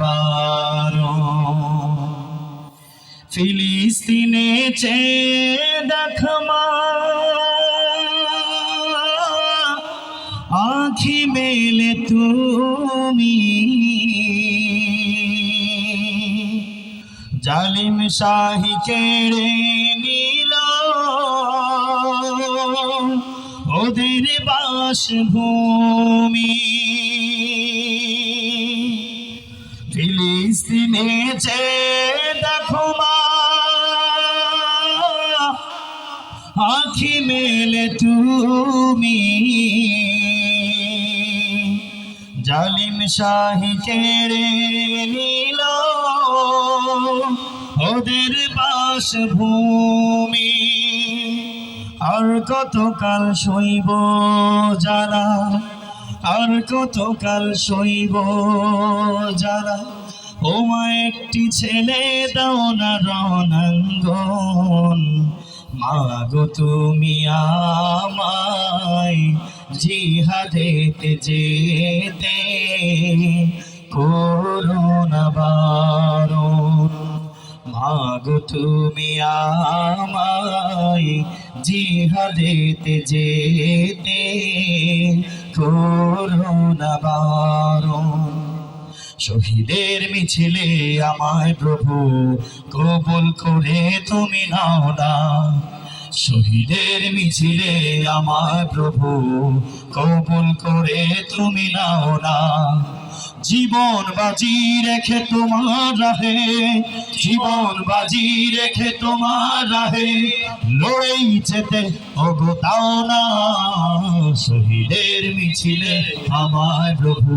বারণ ফিলিস্তিনে চে দেখমা আখি মেলে তুমি। জালিম শাহি কেড়ে ওদের বাসভূমি। ফিলিস্তিনে যে দেখো মা, আখি মেলে তুমি। জালিম শাহি কেড়ে নিল ওদের বাসভূমি। আর কতকাল শৈব যারা? আর কতকাল শৈব যারা? ওমা, একটি ছেলে দাও না রণাঙ্গন। মাগো তুমি আমায় জিহাদেতে যেতে করোনা বারণ। মাগো তুমি আমায় জিহাদেতে যেতে করোনা বারণ। শহীদের মিছিলে আমায় প্রভু কবুল করে তুমি নাও না। শহীদের মিছিলে আমায় প্রভু কবুল করে তুমি নাও না। জীবন বাজি রেখে তোমার রাহে, জীবন বাজি রেখে তোমার রাহে, লড়েই যেতে অগতাও না, শহীদের মিছিলে আমার প্রভু,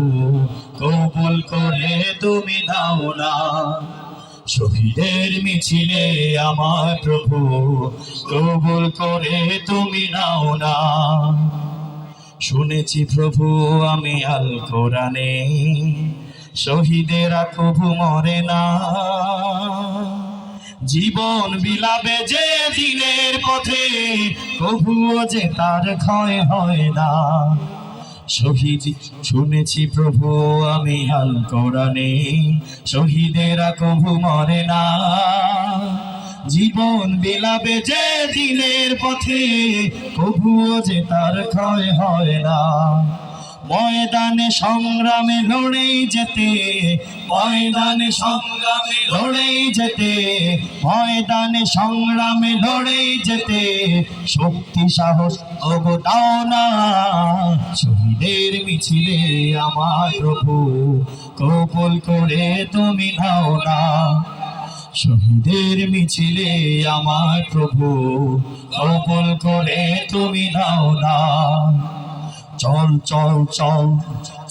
কবুল করে তুমি নাও না। শহীদের মিছিলে আমার প্রভু, কবুল করে তুমি নাও না। শুনেছি প্রভু, আমি আল কোরআনে। শহীদেরা কবু মরে না। জীবন বিলাবে যে দিনের পথে কবুও যে তার ক্ষয় হয় না। শহীদ, শুনেছি প্রভু, আমি আল কোরআনে। শহীদেরা কবু মরে না। জীবন বিলাবে যে দিনের পথে, তবুও যে তার ক্ষয় হয় না। ময়দানে সংগ্রামে লড়েই যেতে, ময়দানে সংগ্রামে লড়েই যেতে, ময়দানে সংগ্রামে লড়েই যেতে, শক্তি, সাহস অবদাও না শহীদের মিছিলে আমার প্রভু, কবল করে তুমি নাও না শহীদের মিছিলে আমার প্রভু কবল করে তুমি নাও না চল চল চল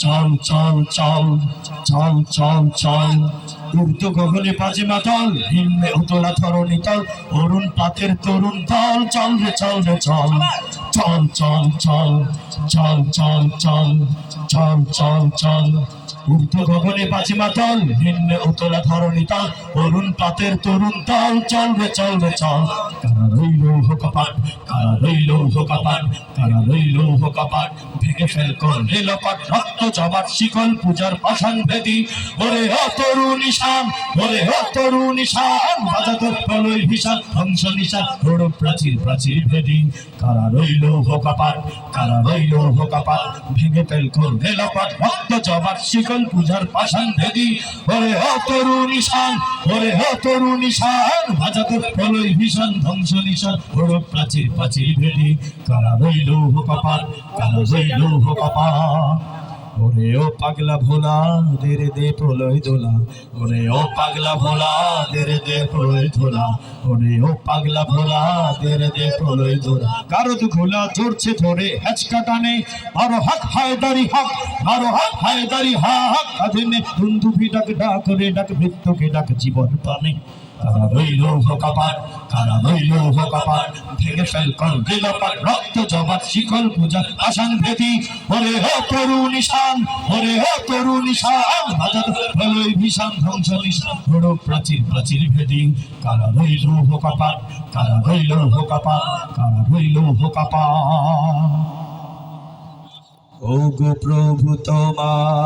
চল চল চল চল চল চল উর্দু গগনে পাজে মাতল হিমে উতলা ধরণী তল অরুণ পাতের তরুণ দল চল রে চল রে চল চল চল চল চল চল চল চল চল চল উর্দু গগনে বাজে মাতল ভিন্ন উতলা ধরণী তাল, অরুণ পাতের তরুণ তাল চল রে চল। কারা রইল হোকাপাট কারা রইল হোকাপাট কারা রইল হোকাপাট ভেঙে ফেল করলে লপাট, রক্ত জমাট শিকল, পূজার পাষাণ ভেদি ওরে ও তরু নিশান, ওরে ও তরু নিশান। বাজাতে প্রলয় ভীষণ ধ্বংস নিশান রোড প্রাচীর প্রাচীর ভেদি কারা রইল হোকাপাট কারা রইল হোকাপাট ভেঙে ফেল করলে লপাট, রক্ত জমাট শিকল, পূজার পাষাণ ভেদি ওরে ও তরু নিশান, ওরে ও তরু নিশান। বাজাতে প্রলয় ভীষণ ধ্বংস নিশান রোড প্রাচীর প্রাচীর ভেদি কারা রইল হোকাপাট কারা রইল হোকাপাট ওরে ও পাগলা ভোলা, দেরে দে প্রলয় দোলা ওরে ও পাগলা ভোলা, দেরে দে প্রলয় দোলা ওরে ও পাগলা ভোলা, দেরে দে প্রলয় দোলা তো খোলা চড়ছে ধরে, হেচকা টানে। মারো হাক হায়দারি হাক, মারো হাক হায়দারি হাক। আধেনে বন্ধুভি ডাক ডাক রে ডাক, মৃত্যুকে ডাক, জীবন পানে। কারা রইল হোকাপাট কারা ভেঙে ফেল কর দিল পাট রক্ত জবাত শিকল পূজা আসান ভেদি ওরে হো তরু নিশান, ওরে হো তরু নিশান। বাজাত প্রলয় ভীষণ ধ্বংস নিশান। বড় প্রাচীর প্রাচীর ভেদি কারা রইল হোকাপাট কারা রইল হোকাপাট ও গো প্রভু তোমার